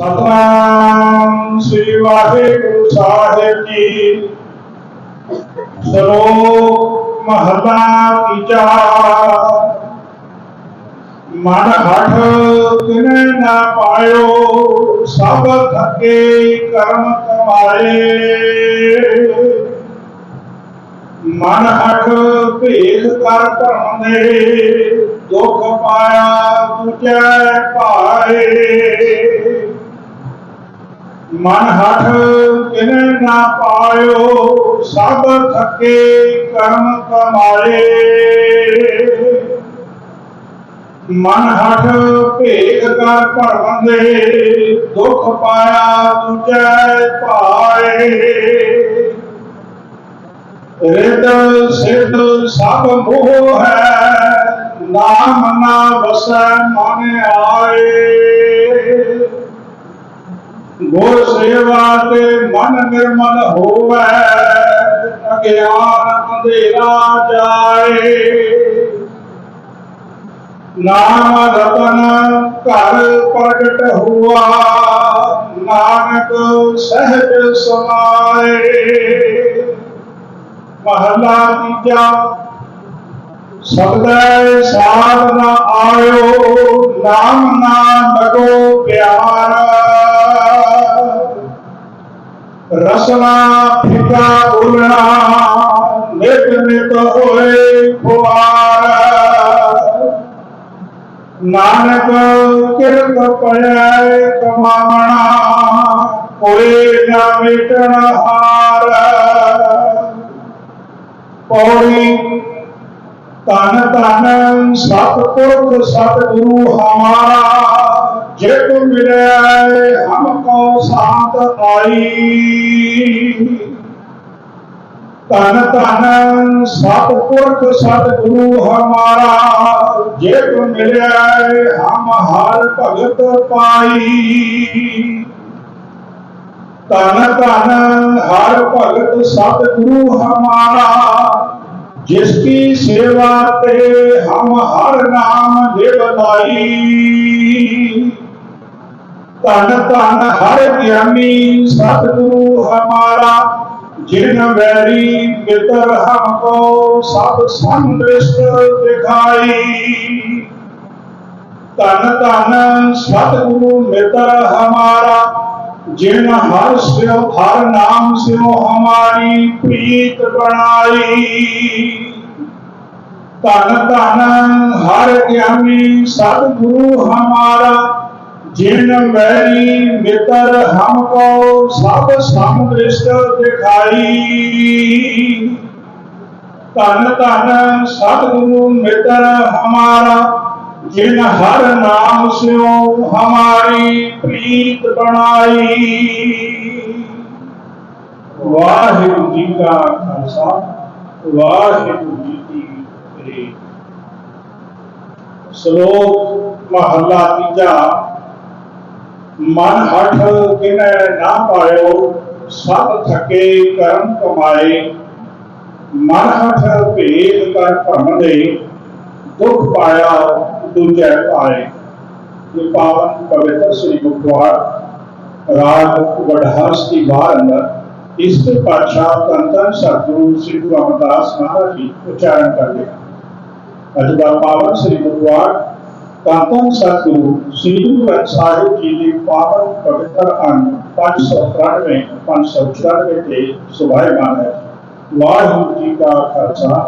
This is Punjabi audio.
ਸਤਨਾਮ ਸ੍ਰੀ ਵਾਹਿਗੁਰੂ ਸਾਹਿਬ ਜੀ। ਸ਼ਲੋਕ ਮਹਲਾ ਤੀਜਾ। ਮਨ ਹਠ ਕਿਨੇ ਨਾ ਪਾਇਓ, ਸਭ ਥਕੇ ਕਰਮ ਕਮਾਏ। ਮਨ ਹਠ ਭੇਦ ਕਰ ਧਰਮ ਦੇ ਦੁੱਖ ਪਾਇਆ ਤੁਝੈ ਭਾਏ। ਮਨ ਹਠ ਕਿਨੇ ਨਾ ਪਾਇਓ, ਸਭ ਥਕੇ ਕਰਮ ਕਮਾਏ। ਮਨ ਹਠ ਭੇਦ ਕਰ ਭਰਮ ਦੇ, ਦੁੱਖ ਪਾਇਆ ਤੁਝੈ ਪਾਏ ਰਿਤ ਸਿੱਧ ਸਭ ਮੋਹ ਹੈ, ਨਾਮ ਨਾ ਵਸੈ ਮਨ ਆਏ। ਗੋ ਸੇਵਾ ਤੇ ਮਨ ਨਿਰਮਲ ਹੋਵੇ ਅਗਿਆਨ ਅੰਧੇਰਾ ਜਾਏ। ਨਾਮ ਰਤਨ ਘਰ ਪ੍ਰਗਟ ਹੁਆ, ਨਾਨਕ ਸਹਿਜ ਸਮਾਏ। ਮਹਲਾ ਤੀਜਾ ਸਬਦੈ ਸਾਧ ਨਾ ਆਇਓ, ਨਾਮ ਫਿਕਾ ਬੋਲਣਾ, ਨਿਤ ਨਿਤ ਹੋਏ ਖੁਆਰ। ਨਾਨਕ ਕਿਰਤ ਪੜੈ ਕਮਾਵਣਾ ਕੋਈ ਨਾ ਮਿਟਣ ਹਾਰ। ਪੌੜੀ ਤਨ ਤਨ ਸਤਿਗੁਰ ਸਤਿਗੁਰੂ ਹਮਾਰਾ, ਜੇ ਤੂੰ ਮਿਲਿਆ ਹਮ ਕੋ ਸਾਥ ਆਈ। ਧਨ ਧਨ ਸਤਿਗੁਰ ਸਤਿਗੁਰੂ ਹਮਾਰਾ, ਜੇ ਤੁਮ ਮਿਲਿਆ ਹਮ ਹਰ ਭਗਤ ਪਾਈ। ਧਨ ਧਨ ਹਰ ਭਗਤ ਸਤਿਗੁਰੂ ਹਮਾਰਾ, ਜਿਸ ਕੀ ਸੇਵਾ ਤੇ ਹਮ ਹਰ ਨਾਮ ਨਿਭਾਈ ਧਨ ਧਨ ਹਰ ਗਿਆਨੀ ਸਤਿਗੁਰੂ ਹਮਾਰਾ ਜਿਨ ਵੈਰੀ ਬਿਤਰ ਹਮ ਕੋ ਸਭ ਸੰਦ੍ਰਿਸ਼ਟ ਦਿਖਾਈ। ਤਨ ਤਨ ਸਤਿਗੁਰੂ ਮਿੱਤਰ ਹਮਾਰਾ, ਜਿਨ ਹਰ ਸਿਉ ਹਰ ਨਾਮ ਸਿਉ ਹਮਾਰੀ ਪ੍ਰੀਤ ਬਣਾਈ। ਤਨ ਤਨ ਹਰ ਗਿਆਨੀ ਸਤਿਗੁਰੂ ਹਮਾਰਾ ਜਿਨ ਮੈਰੀ ਮਿੱਤਰ, ਹਮ ਕੋ ਸਭ ਸਮਦ੍ਰਿਸ਼ਟ ਦਿਖਾਈ। ਧੰਨ ਧੰਨ ਸਤਿਗੁਰੂ ਮਿੱਤਰ ਹਮਾਰਾ, ਜਿਨ ਹਰ ਨਾਮ ਸਿਉ ਹਮਾਰੀ ਪ੍ਰੀਤ ਬਣਾਈ। ਵਾਹਿਗੁਰੂ ਜੀ ਕਾ ਖਾਲਸਾ, ਵਾਹਿਗੁਰੂ ਜੀ ਕੀ ਫਤਿਹ। ਸ਼ਲੋਕ ਮਹਲਾ ਤੀਜਾ ਮਨ ਹਠ ਕਿਨੈ ਨਾ ਪਾਇਓ, ਸਭ ਥਕੇ ਕਰਮ ਕਮਾਏ। ਮਨ ਹਠ ਭੇਦ ਕਰ ਭਰਮ ਦੇ, ਦੁੱਖ ਪਾਇਆ ਦੂਜੈ ਪਾਏ। ਇਹ ਪਾਵਨ ਪਵਿੱਤਰ ਸ੍ਰੀ ਮੁਖਵਾਰ ਰਾਗ ਵਡਹਰਸ ਦੀ ਬਾਹਰ ਅੰਦਰ ਇਸ ਤੇ ਪਾਤਸ਼ਾਹ ਤੰਤਨ ਸਤਿਗੁਰੂ ਸ੍ਰੀ ਗੁਰੂ ਅਮਰਦਾਸ ਮਹਾਰਾਜ ਜੀ ਉਚਾਰਨ ਕਰਦੇ ਹਨ। ਅੱਜ ਦਾ ਪਾਵਨ ਸ੍ਰੀ ਮੁਖਵਾਰ ਤੰਤਨ ਸਤਿਗੁਰੂ ਸ੍ਰੀ ਗੁਰੂ ਗ੍ਰੰਥ ਸਾਹਿਬ ਜੀ ਦੀ ਪਾਵਨ ਪਵਿੱਤਰ ਅੰਗ 593 594 ਤੇ ਸੁਭਾਇਮਾਨ ਹੈ ਵਾਹਿਗੁਰੂ ਜੀ ਕਾ ਖਾਲਸਾ